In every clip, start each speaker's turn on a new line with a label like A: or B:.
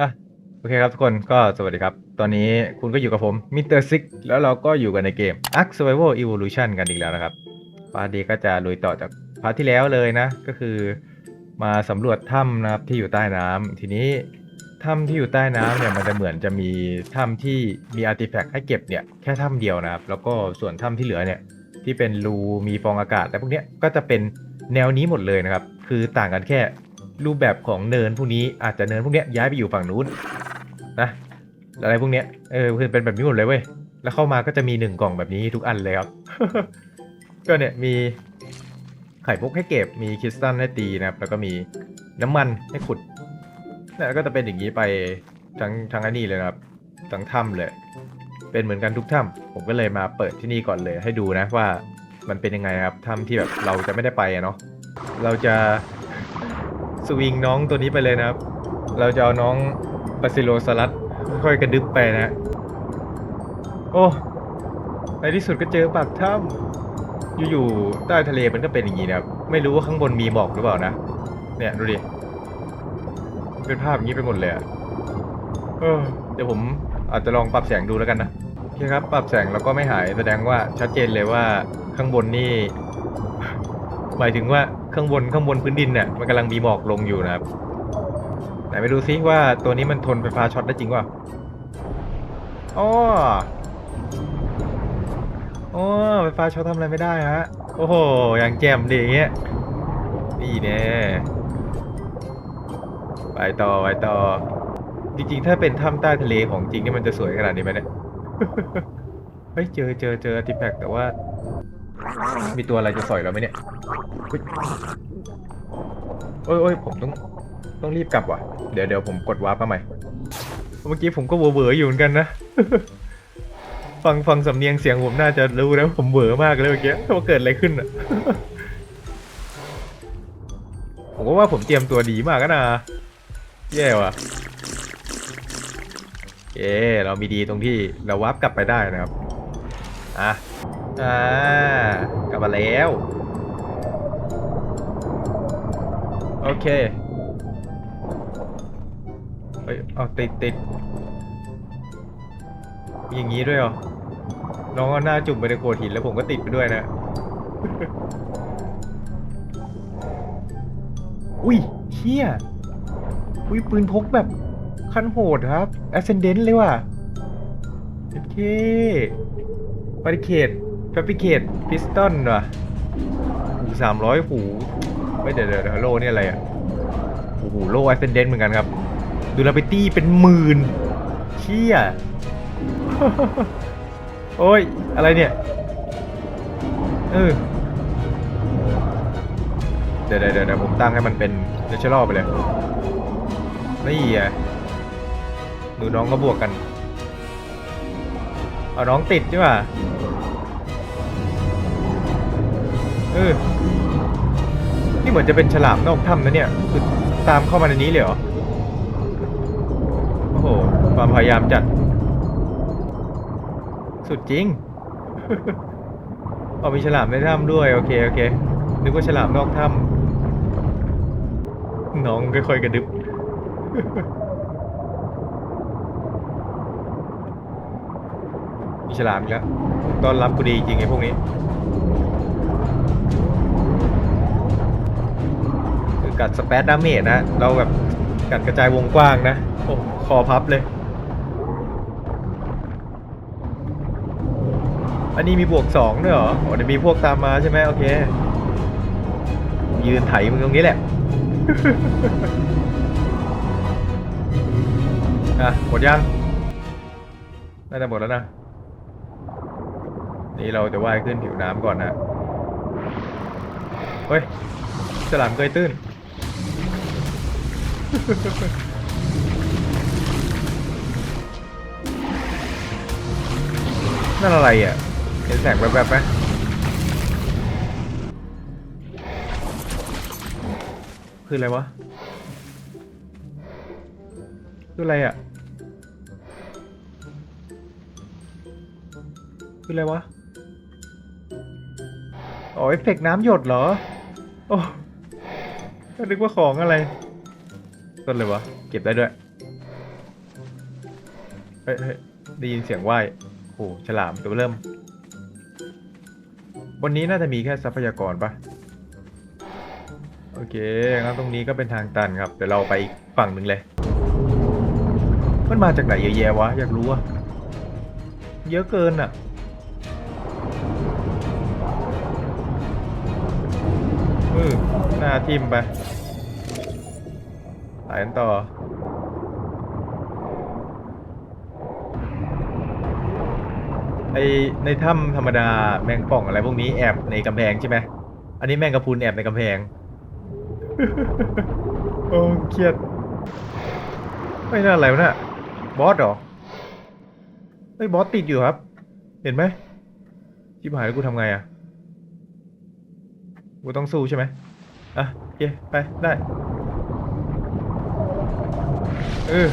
A: อะโอเคครับทุกคนก็สวัสดีครับ ตอนนี้คุณก็อยู่กับผมมิสเตอร์ซิกแล้วเราก็อยู่กันในเกม Ark Survival Evolution กันอีกแล้วนะครับพาร์ทนี้ก็จะลุยต่อจากพาร์ทที่แล้วเลยนะ ก็คือมาสำรวจถ้ำนะครับที่อยู่ใต้น้ำทีนี้ถ้ำที่อยู่ใต้น้ำเนี่ยมันจะเหมือนจะมีถ้ำที่มีอาร์ติแฟกต์ให้เก็บเนี่ยแค่ถ้ำเดียวนะครับ แล้วก็ส่วนถ้ำที่เหลือเนี่ยที่เป็นรูมีฟองอากาศและพวกเนี้ยก็จะเป็นแนวนี้หมดเลยนะครับ คือต่างกันแค่ รูปแบบของเนินพวกนี้อาจจะเนินพวกเนี้ยย้ายไปอยู่ฝั่งนู้นนะอะไรพวกเนี้ยเออคือเป็นแบบนี้หมดเลยเว้ยแล้วเข้ามาก็จะมีหนึ่งกล่องแบบนี้ทุกอันเลยครับ ก็เนี่ยมีไข่มุกให้เก็บมีคริสตัลให้ตีนะครับ แล้วก็มีน้ำมันให้ขุดแล้วก็จะเป็นอย่างนี้ไปทั้งทั้งอันนี้เลยครับทั้งถ้ำเลย เป็นเหมือนกันทุกถ้ำผมก็เลยมาเปิดที่นี่ก่อนเลยให้ดูนะว่ามันเป็นยังไงครับถ้ำที่แบบเราจะไม่ได้ไปอะเนาะเราจะ สวิงน้องตัวนี้ไปเลยนะครับ เราจะเอาน้องบาซิโลสลัดค่อยกระดึบไปนะ โอ้ในที่สุดก็เจอปากถ้ำอยู่ๆใต้ทะเลมันก็เป็นอย่างนี้นะครับ ไม่รู้ว่าข้างบนมีหมอกหรือเปล่านะ เนี่ยดูดิ เป็นภาพอย่างนี้ไปหมดเลยอะเออเดี๋ยวผมอาจจะลองปรับแสงดูแล้วกันนะ โอเคครับ ปรับแสงแล้วก็ไม่หายแสดงว่าชัดเจนเลยว่าข้างบนนี่ หมายถึงว่าข้างบนข้างบนพื้นดินเนี่ยมันกำลังมีหมอกลงอยู่นะครับไหนไปดูซิว่าตัวนี้มันทนไฟฟ้าช็อตได้จริงเปล่าอ๋ออ๋อไฟฟ้าช็อตทำอะไรไม่ได้ฮะ โอ้โห อย่างแจ่มดีอย่างเงี้ย นี่แน่ไปต่อไปต่อ จริงๆ ถ้าเป็นถ้ำใต้ทะเลของจริงนี่มันจะสวยขนาดนี้ไหมเนี่ย เฮ้ย เจอเจอเจอติแฟกแต่ว่า มีตัวอะไรจะสอยเราไหมเนี่ยอุ๊ยโอ้ยโอ้ยผมต้องต้องรีบกลับว่ะ เดี๋ยวเดี๋ยวผมกดวาร์ปมาใหม่ เมื่อกี้ผมก็เวอร์เวอร์อยู่เหมือนกันนะ ฟังฟังสำเนียงเสียงผมน่าจะรู้นะว่าผมเวอร์มากเลยเมื่อกี้ว่าเกิดอะไรขึ้นอะ ผมก็ว่าผมเตรียมตัวดีมากนะ แย่ว่ะเอ๊เรามีดีตรงที่เราวาร์ปกลับไปได้นะครับ อะ อ่ากลับมาแล้ว โอเคเฮ้ยเอาติดติดอย่างนี้ด้วยเหรอ น้องเอาหน้าจุ่มไปในโขดหินแล้วผมก็ติดไปด้วยนะ อุ้ยเฮียอุ้ยปืนพกแบบขั้นโหดครับ Ascendant เลยว่ะโอเคบาริเคด แฟบริเคดพิสตันว่ะหูสามร้อยหูไม่เดี๋ยวเดี๋ยวโลนี่อะไรอะโอ้โหโลแอเซนเดนเหมือนกันครับ ดูลาบิตี้เป็นหมื่นเชี่ยโอ้ย อะไรเนี่ย เออ เดี๋ยวเดี๋ยวเดี๋ยวผมตั้งให้มันเป็นเนเชอรัลไปเลย นี่อะหนูน้องก็บวกกัน เอาน้องติดใช่ป่ะ เออ นี่เหมือนจะเป็นฉลามนอกถ้ำนะเนี่ย คือตามเข้ามาในนี้เลยเหรอ โอ้โห ความพยายามจัด สุดจริง เอามีฉลามในถ้ำด้วย โอเค โอเค นึกว่าฉลามนอกถ้ำน้องค่อยๆกระดึบมีฉลามอีกแล้วต้อนรับกูดีจริงไอ้พวกนี้ กัดสเปซดาเมจนะ เราแบบกัดกระจายวงกว้างนะ โอ้คอพับเลย อันนี้มีบวกสองด้วยเหรอโอ้เดี๋ยวมีพวกตามมาใช่ไหมโอเค ยืนไถมึงตรงนี้แหละอะหมดยังน่าจะหมดแล้วนะ นี่เราจะว่ายขึ้นผิวน้ำก่อนนะ เฮ้ย ฉลามเกยตื้น นั่นอะไรอะ เห็นแสงแวบๆไหมคืออะไรวะ คืออะไรอะ คืออะไรวะ อ๋อเอฟเฟกน้ำหยดเหรอ โอ้ก็นึกว่าของอะไร ต้นเลยวะ เก็บได้ด้วย เฮ้ยได้ยินเสียงว่ายโอ้ฉลามตัวเริ่ม บนนี้น่าจะมีแค่ทรัพยากรปะโอเคงั้นตรงนี้ก็เป็นทางตันครับ เดี๋ยวเราไปอีกฝั่งหนึ่งเลย มันมาจากไหนเยอะแยะวะ อยากรู้อะเยอะเกินอะเออหน้าทิมไปายกันต่อไอในถ้ำธรรมดาแมงป่องอะไรพวกนี้แอบในกำแพงใช่ไหมอันนี้แมงกะพรุนแอบในกำแพง โอ้เครียดไม่น่าอะไรวะน่ะบอสเหรอเฮ้ยบอสติดอยู่ครับ เห็นไหมชิบหายแล้วกูทำไงอะกูต้องสู้ใช่ไหมอะโอเคไปได้ เออ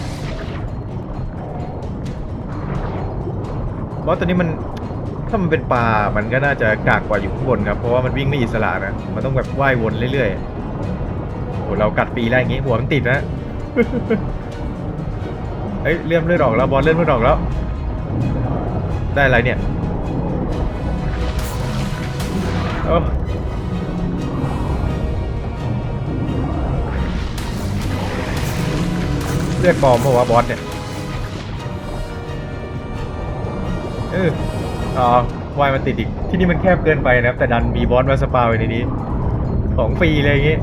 A: บอสตัวนี้มันถ้ามันเป็นปลามันก็น่าจะกากกว่าอยู่ข้างบนครับ เพราะว่ามันวิ่งไม่อิสระนะ มันต้องแบบว่ายวนเรื่อยๆโหเรากัดปีแล้วอย่างงี้ หัวมันติดนะ เฮ้ยเลื่อมเลื่อดออกแล้วบอลเลื่อมเลื่อดออกแล้ว ได้อะไรเนี่ยโอ้ เลือดปลอมเพราะว่าบอสเนี่ยเอออ๋อวายมันติดอีก ที่นี่มันแคบเกินไปนะครับ แต่ดันมีบอสมาสปาไว้ในนี้ ของฟรีเลยอย่างงี้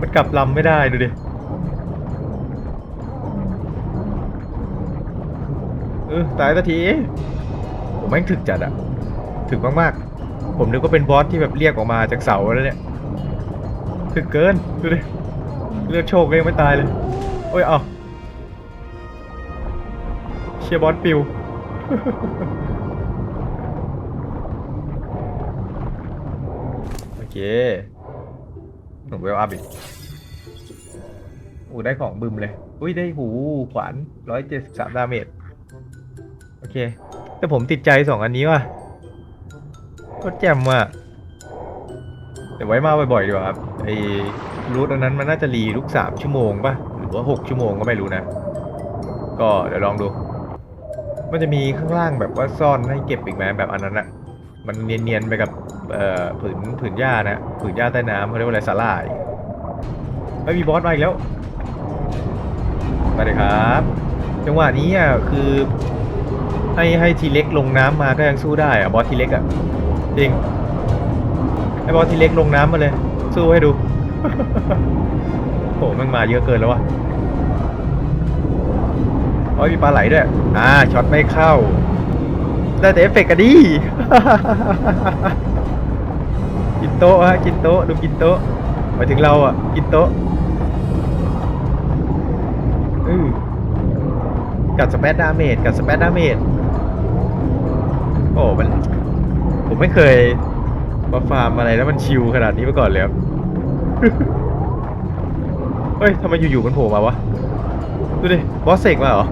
A: มันกลับลำไม่ได้ดูดิเออตายสักทีผมแม่งถึกจัดอะถึกมากๆ ผมนึกว่าเป็นบอสที่แบบเรียกออกมาจากเสาแล้วเนี่ยถึกเกิน ดูดิ เลือดโชคก็ยังไม่ตายเลย โอ้ย เอาเชียร์บอสปิว โอเค หนุ่มเวลอัพอีกอู้ได้ของบึมเลย อุ้ย ได้หูขวานร้อยเจ็ดสิบสามดาเมจ โอเค แต่ผมติดใจสองอันนี้ว่ะก็แจ่มว่ะแต่ไว้มาบ่อยๆดีกว่าครับไอ รูทอันนั้นมันน่าจะรีทุกสามชั่วโมงป่ะ หรือว่าหกชั่วโมงก็ไม่รู้นะ ก็เดี๋ยวลองดู มันจะมีข้างล่างแบบว่าซ่อนให้เก็บอีกไหมแบบอันนั้นอะมันเนียนๆไปกับผืนผืนหญ้านะผืนหญ้าใต้น้ำเขาเรียกว่าอะไรสาหร่ายไม่มีบอสมาอีกแล้วมาเลยครับ จังหวะนี้อะคือให้ให้ทีเล็กลงน้ำมาก็ยังสู้ได้อะบอสทีเล็กอะจริงให้บอสทีเล็กลงน้ำมาเลย สู้ให้ดู โหมันมาเยอะเกินแล้ววะโอ้ยมีปลาไหลด้วย อ่าช็อตไม่เข้า ได้แต่เอฟเฟกต์กันดิกินโต๊ะฮะกินโต๊ะดูกินโต๊ะหมายถึงเราอะ กินโต๊ะอือกัดสเปซดาเมจกัดสเปซดาเมจโอ้มันผมไม่เคยมาฟาร์มอะไรแล้วมันชิลขนาดนี้มาก่อนเลยครับ เฮ้ยทำไมอยู่ๆมันโผล่มาวะ ดูดิ บอสเสกมาเหรอ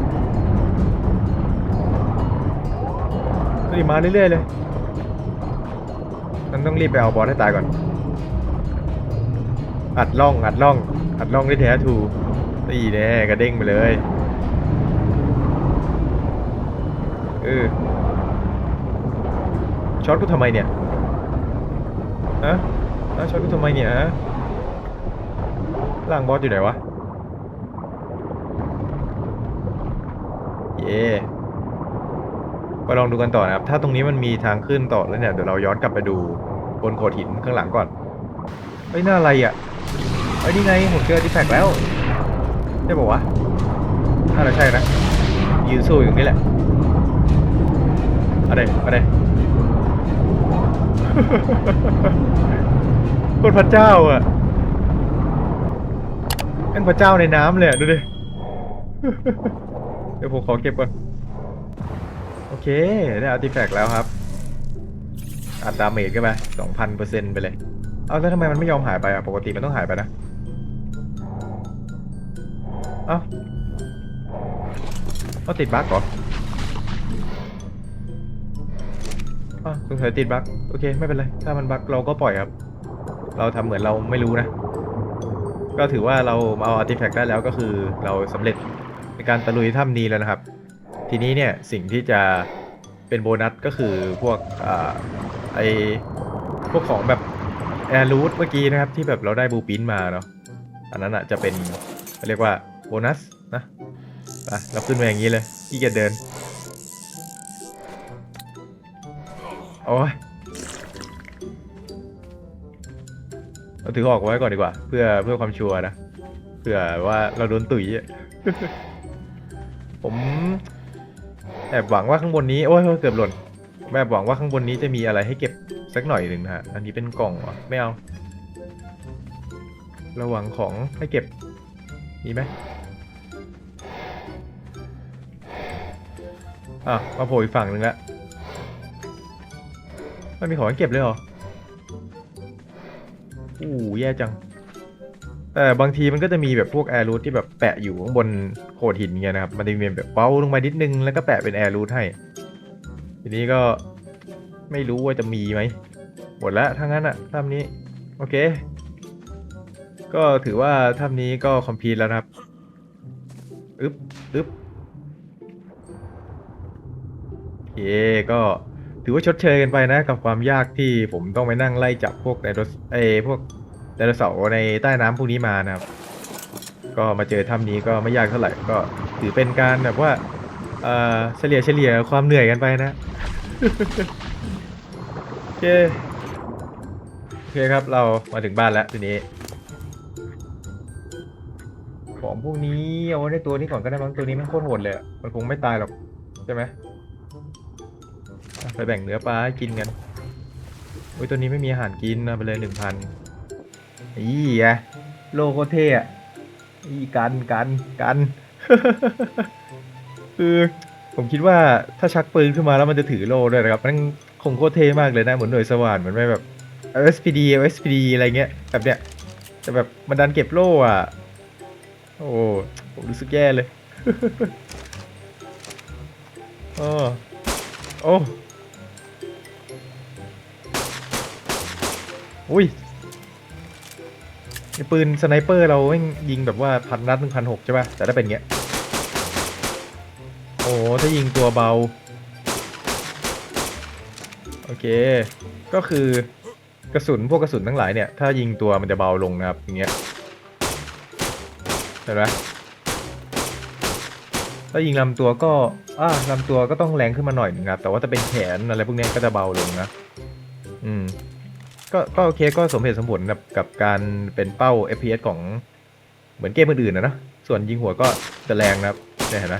A: ดูดิมาเรื่อยๆเลยมันต้องรีบไปเอาบอสให้ตายก่อน อัดล่อง อัดล่อง อัดล่องได้แท้ทูนี่แน่กระเด้งไปเลย เออ ช็อตกูทำไมเนี่ยฮะฮะช็อตกูทำไมเนี่ยฮะ ล่างบอสอยู่ไหนวะ เย่ไปลองดูกันต่อนะครับ ถ้าตรงนี้มันมีทางขึ้นต่อแล้วเนี่ย เดี๋ยวเราย้อนกลับไปดูบนโขดหินข้างหลังก่อนเฮ้ยน่าอะไรอะเฮ้ยนี่ไงผมเจอดิแฟกแล้วใช่ป่าวะน่าจะใช่นะยืนสู้อยู่ตรงนี้แหละอะไรอะไรคนพระเจ้าอะ เป็นพระเจ้าในน้ำเลยอะดูดิ เดี๋ยวผมขอเก็บก่อน โอเค ได้อาร์ติแฟกต์แล้วครับ อัดดาเมจกันไปสองพันเปอร์เซ็นต์ไปเลย เอาแล้วทำไมมันไม่ยอมหายไปอะ ปกติมันต้องหายไปนะ เอ้าเอาติดบั๊กเหรออ้าวสงสัยติดบั๊กโอเค ไม่เป็นไร ถ้ามันบั๊กเราก็ปล่อยครับ เราทำเหมือนเราไม่รู้นะ ก็ถือว่าเราเอาอาร์ติแฟกต์ได้แล้วก็คือเราสำเร็จในการตะลุยถ้ำนี้แล้วนะครับ ทีนี้เนี่ยสิ่งที่จะเป็นโบนัสก็คือพวกอไอพวกของแบบแอร์รูทเมื่อกี้นะครับที่แบบเราได้บูปินมาเนาะอันนั้นอะจะเป็นเขาเรียกว่าโบนัสนะไปเราขึ้นมาอย่างนี้เลยขี้เกียจเดินโอ้ย เราถือออกไว้ก่อนดีกว่า เพื่อเพื่อความชัวร์นะเผื่อว่าเราโดนตุ๋ยอะ ผมแอบหวังว่าข้างบนนี้โอ้ยเกือบหล่นผมแอบหวังว่าข้างบนนี้จะมีอะไรให้เก็บสักหน่อยหนึ่งนะฮะอันนี้เป็นกล่องเหรอไม่เอาเราหวังของให้เก็บมีไหมอะมาโผล่อีกฝั่งหนึ่งละไม่มีของให้เก็บเลยเหรอ อู้แย่จัง แต่บางทีมันก็จะมีแบบพวกแอร์รูทที่แบบแปะอยู่ข้างบนโขดหินเงี้ยนะครับ มันจะมีแบบเป้าลงมานิดนึงแล้วก็แปะเป็นแอร์รูทให้ ทีนี้ก็ไม่รู้ว่าจะมีไหม หมดแล้วทั้งนั้นอะถ้ำนี้ โอเค ก็ถือว่าถ้ำนี้ก็คอมพลีทแล้วนะครับ อึ๊บอึ๊บโอเคก็ ถือว่าชดเชยกันไปนะกับความยากที่ผมต้องไปนั่งไล่จับพวกไดโนเสเอพวกไดโนเสาร์ในใต้น้ำพวกนี้มานะครับ ก็มาเจอถ้ำนี้ก็ไม่ยากเท่าไหร่ก็ถือเป็นการแบบว่าเออเฉลี่ยเฉลี่ยความเหนื่อยกันไปนะโอเคโอเคครับเรามาถึงบ้านแล้วทีนี้ ของพวกนี้เอาไว้ในตัวนี้ก่อนก็ได้มั้งตัวนี้มันโคตรโหดเลย มันคงไม่ตายหรอกใช่ไหม ไปแบ่งเนื้อปลาให้กินกันโอ้ยตัวนี้ไม่มีอาหารกินเอาไปเลยหนึ่งพันอีอะโลโคเทอะอีกันกันกัน คือผมคิดว่าถ้าชักปืนขึ้นมาแล้วมันจะถือโล่ด้วยนะครับมันคงโคตรเท่มากเลยนะเหมือนหน่วยสว่านเหมือนแบบ SPD SPD อะไรเงี้ยแบบเนี้ยแต่แบบมันดันเก็บโล่อะโอ้ผมรู้สึกแย่เลย โอ้โอ้ อุ้ยไอปืนสไนเปอร์เราแม่งยิงแบบว่าพันนัดหนึ่งพันหกใช่ป่ะ แต่ถ้าเป็นเงี้ย โอ้ถ้ายิงตัวเบา โอเค ก็คือกระสุนพวกกระสุนทั้งหลายเนี่ย ถ้ายิงตัวมันจะเบาลงนะครับ อย่างเงี้ย เห็นไหมถ้ายิงลำตัวก็อ่าลำตัวก็ต้องแรงขึ้นมาหน่อยนึงครับ แต่ว่าถ้าเป็นแขนอะไรพวกนี้ก็จะเบาลงนะ ก็ก็โอเคก็สมเหตุสมผลกับกับการเป็นเป้า FPS ของเหมือนเกมอื่นๆนะเนะส่วนยิงหัวก็จะแรงนะครับเนี่ยเห็นไหม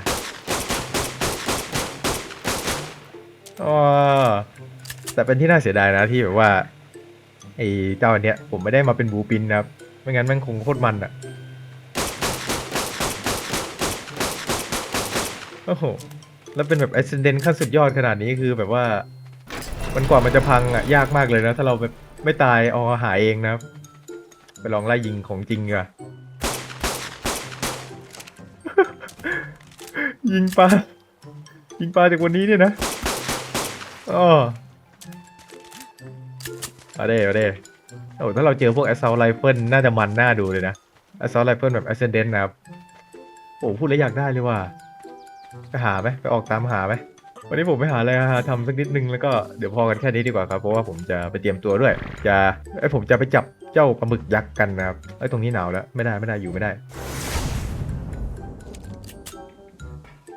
A: อ๋อแต่เป็นที่น่าเสียดายนะที่แบบว่าไอ้เจ้าอันเนี้ยผมไม่ได้มาเป็นบูปินนะครับ ไม่งั้นแมันคงโคตรมันอะโอ้โห แล้วเป็นแบบ Ascendant ขั้นสุดยอดขนาดนี้คือแบบว่า มันกว่ามันจะพังอะยากมากเลยนะ ถ้าเราแบบ ไม่ตายเอหายเองนะครับ ไปลองไล่ยิงของจริงดีกว่า ยิงปลายิงปลาจากวันนี้เนี่ยนะอ๋อเอาเด้เอาเด้โอ้ถ้าเราเจอพวก assault rifle น่าจะมันหน่าดูเลยนะ assault rifle แบบ ascendant นะครับ โอ้พูดแล้วอยากได้เลยว่ะไปหาไหมไปออกตามหาไหม วันนี้ผมไปหาอะไรหาทำสักนิดนึงแล้วก็เดี๋ยวพอกันแค่นี้ดีกว่าครับเพราะว่าผมจะไปเตรียมตัวด้วย จะไอยผมจะไปจับเจ้าปลาหมึกยักษ์กันนะครับไอยตรงนี้หนาวแล้วไม่ได้ไม่ได้อยู่ไม่ได้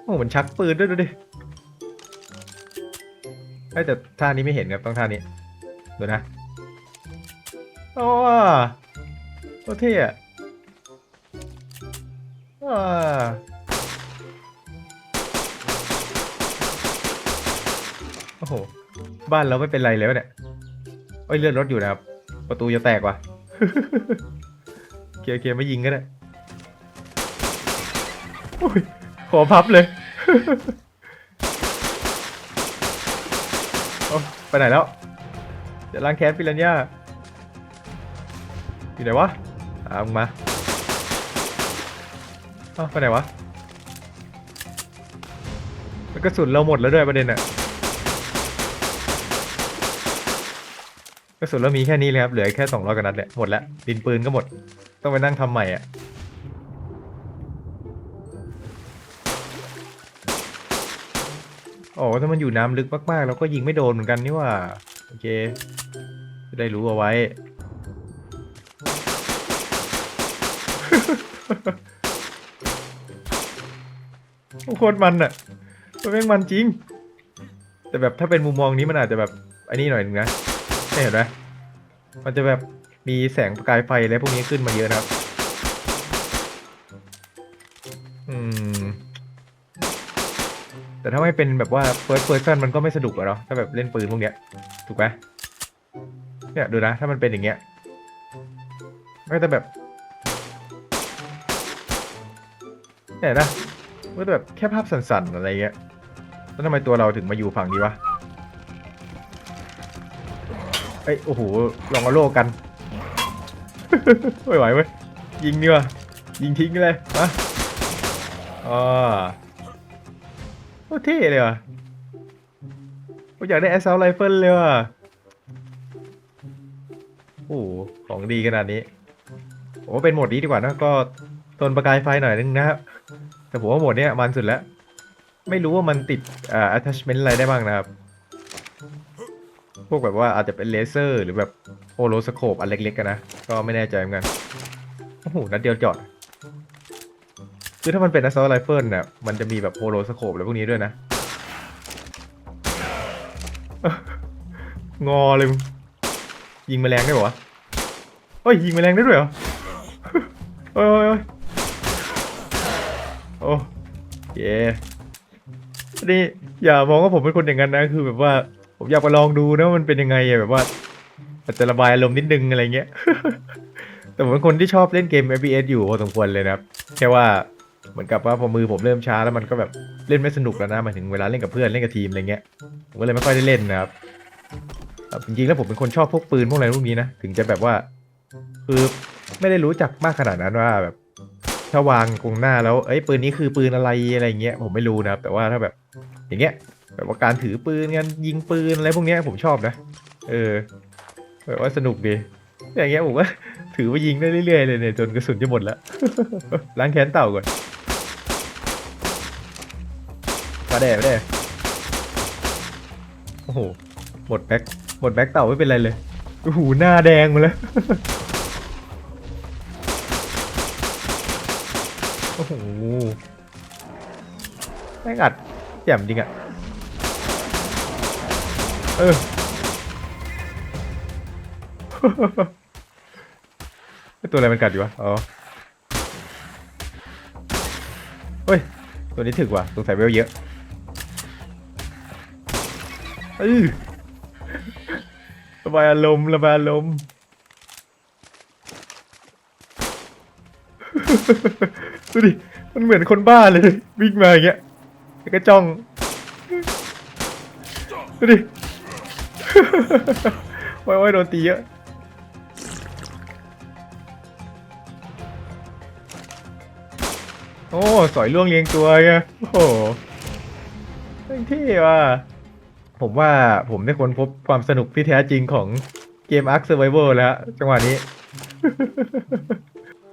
A: โอ้มันชักปืนด้วยดูดิเอ้ยแต่ท่านี้ไม่เห็นครับต้องท่านี้ดูนะโอ้โคตรเท่อะอ่า โอ้โห บ้านเราไม่เป็นไรเลยวเนี่ยเอ้ยเลื่อนรถอยู่นะครับ ประตูจะแตกว่ะ เกียร์เกียร์ไม่ยิงก็ได้โอ้ยขอพับเลย ไปไหนแล้วเดี๋ยวล้างแค้นปิรันย่าอยู่ไหนวะอามึงมาเอ้าไปไหนวะแล้วกระสุนเราหมดแล้วด้วยประเด็นอะ กระสุนเรามีแค่นี้เลยครับเหลือแค่สองร้อยกว่านัดเนี่ยหมดแล้วดินปืนก็หมด ต้องไปนั่งทำใหม่อะอ๋อถ้ามันอยู่น้ำลึกมากๆเราก็ยิงไม่โดนเหมือนกันนี่ว่าโอเคจะได้รู้เอาไว้ โคตรมันอะมันแม่งมันจริง แต่แบบถ้าเป็นมุมมองนี้มันอาจจะแบบไอ้นี่หน่อยนึงนะ เห็นไหมมันจะแบบมีแสงประกายไฟอะไรพวกนี้ขึ้นมาเยอะนะครับ อืม แต่ถ้าไม่เป็นแบบว่า first person มันก็ไม่สนุกอะเนาะถ้าแบบเล่นปืนพวกเนี้ย ถูกไหมเนี่ยดูนะ ถ้ามันเป็นอย่างเงี้ยก็จะแบบเนี่ยนะก็จะแบบแค่ภาพสั่นๆอะไรเงี้ยแล้วทำไมตัวเราถึงมาอยู่ฝั่งนี้วะ เอ้ยโอ้โหลองเอาโลกัน ไม่ไหวเว้ยยิงดีกว่ายิงทิ้งเลยมาอ๋อโคตรเท่เลยว่ะผมอยากได้ assault rifle เลยว่ะโอ้ของดีขนาดนี้โอ้เป็นโหมดนี้ดีกว่านะก็ทนประกายไฟหน่อยนึงนะครับ แต่ผมว่าโหมดเนี้ยมันสุดแล้ว ไม่รู้ว่ามันติดอ่า attachment อะไรได้บ้างนะครับ วกแบบว่าอาจจะเป็นเลเซอร์ หรือแบบโฮโลสโคปอันเล็กๆกันนะ ก็ไม่แน่ใจเหมือนกัน โอ้โห นัดเดียวจอด คือถ้ามันเป็น assault rifle เนี่ยมันจะมีแบบโฮโลสโคปอะไรพวกนี้ด้วยนะ งอเลยมึงยิงแมลงได้เหรอวะเฮ้ยยิงแมลงได้ด้วยเหรอโอ้ยโอ้ยโอ้ยโอ้เย่นี่อย่ามองว่าผมเป็นคนอย่างนั้นนะ คือแบบว่า ผมอยากไปลองดูนะมันเป็นยังไงอะแบบว่าอาจจะระบายอารมณ์นิดนึงอะไรเงี้ย แต่ผมเป็นคนที่ชอบเล่นเกม FPS อยู่พอสมควรเลยนะครับ แค่ว่าเหมือนกับว่าพอมือผมเริ่มช้าแล้วมันก็แบบเล่นไม่สนุกแล้วนะหมายถึงเวลาเล่นกับเพื่อนเล่นกับทีมอะไรเงี้ยผมก็เลยไม่ค่อยได้เล่นนะครับจริงๆแล้วผมเป็นคนชอบพวกปืนพวกอะไรพวกนี้นะถึงจะแบบว่า คือไม่ได้รู้จักมากขนาดนั้นว่าแบบถ้าวางตรงหน้าแล้วเอ้ยปืนนี้คือปืนอะไรอะไรเงี้ยผมไม่รู้นะครับ แต่ว่าถ้าแบบอย่างเงี้ย แบบว่าการถือปืนกันยิงปืนอะไรพวกนี้ผมชอบนะ เออ แบบว่าสนุกดี อย่างเงี้ยผมก็ถือว่ายิงได้เรื่อยๆเลยเนี่ยจนกระสุนจะหมดแล้ว ล้างแค้นเต่าก่อนมาแด่มาแด่โอ้โห หมดแบ็คหมดแบ็คเต่าไม่เป็นไรเลย โอ้โห หน้าแดงหมาแล้ว โอ้โหแม่งอัดแจ่มจริงอะ เออไอตัวอะไรมันกัดอยู่วะ อ๋อ เฮ้ย ตัวนี้ถึกว่ะ สงสัยเวลเยอะเออระบายอารมณ์ระบายอารมณ์ดูดิ มันเหมือนคนบ้าเลย วิ่งมาอย่างเงี้ยแล้วก็จ้อง ดูดิ โอ้ยโอ้ยโดนตีเยอะโอ้ สอยล่วงเรียงตัวไงโอ้โหแม่งเท่ว่ะผมว่าผมได้ค้นพบความสนุกที่แท้จริงของเกม Ark Survival แล้วจังหวะนี้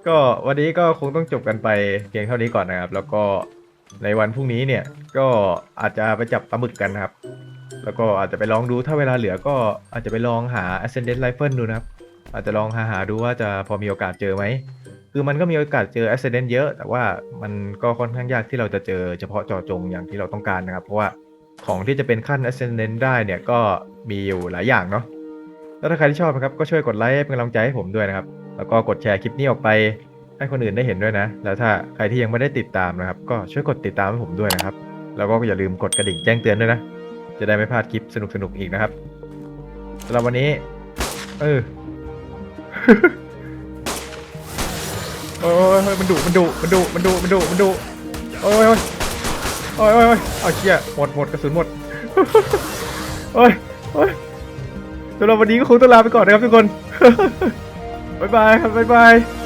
A: ก็วันนี้ก็คงต้องจบกันไปเพียงเท่านี้ก่อนนะครับ แล้วก็ในวันพรุ่งนี้เนี่ย ก็อาจจะไปจับปลาหมึกกันนะครับ แล้วก็อาจจะไปลองดูถ้าเวลาเหลือก็อาจจะไปลองหา Ascendant Rifle ดูนะครับ อาจจะลองหาหาดูว่าจะพอมีโอกาสเจอไหม คือมันก็มีโอกาสเจอ Ascendant เยอะ แต่ว่ามันก็ค่อนข้างยากที่เราจะเจอเฉพาะจาะจงอย่างที่เราต้องการนะครับ เพราะว่าของที่จะเป็นขั้น Ascendant ได้เนี่ยก็มีอยู่หลายอย่างเนาะแล้วถ้าใครที่ชอบนะครับก็ช่วยกดไลค์เป็นกำลังใจให้ผมด้วยนะครับ แล้วก็กดแชร์คลิปนี้ออกไปให้คนอื่นได้เห็นด้วยนะ แล้วถ้าใครที่ยังไม่ได้ติดตามนะครับ ก็ช่วยกดติดตามให้ผมด้วยนะครับ แล้วก็อย่าลืมกดกระดิ่งแจ้งเตือนด้วยนะ จะได้ไม่พลาดคลิปสนุกๆอีกนะครับสำหรับวันนี้ เออโอ้ยโอ้ยมันดุมันดุมันดุมันดุมันดุมันดุโอ้ยโอ้ยโอ้ยโอ้ยโอ้ยเอาเชี่ยหมดหมดกระสุนหมดโอ้ยโอ้ยสำหรับวันนี้ก็คงต้องลาไปก่อนนะครับทุกคน บ๊ายบายครับบ๊ายบาย